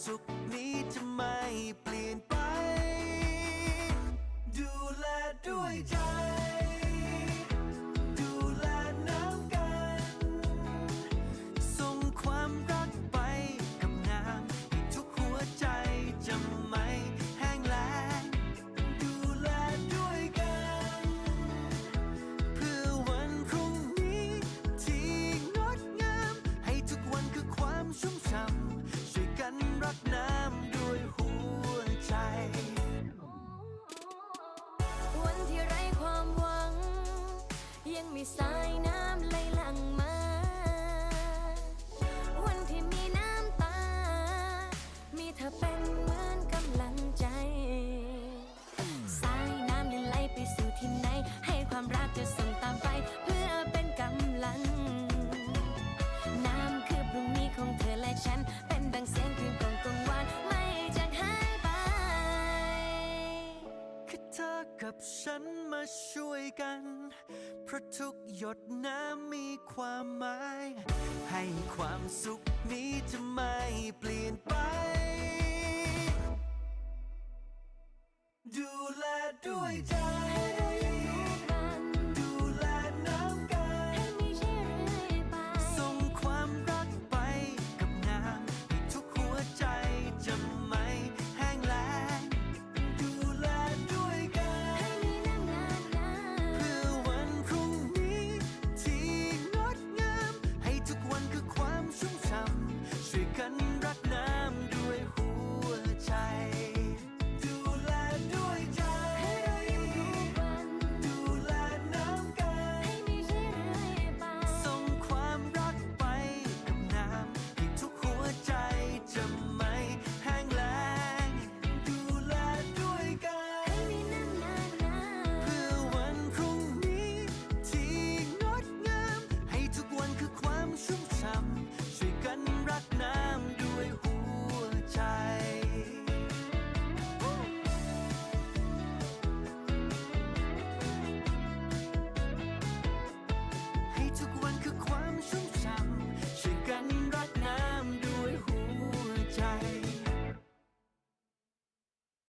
สุขนี้จะไม่เปลี่ยนไป ดูแลด้วยใจ ดูแลน้ำกัน ส่งความรักไปกับน้ำให้ทุกหัวใจจะไม่แห้งแล้งดูแลด้วยกัน เพื่อวันพรุ่งนี้ที่งดงาม ให้ทุกวันคือความชุ่มช่ำ มีสายน้ำไหลหลังมา วันที่มีน้ำตา มีเธอเป็น กับฉันมาช่วยกัน เพราะทุกหยดน้ำมีความหมาย ให้ความสุขนี้จะไม่เปลี่ยนไป ดูแลด้วยใจ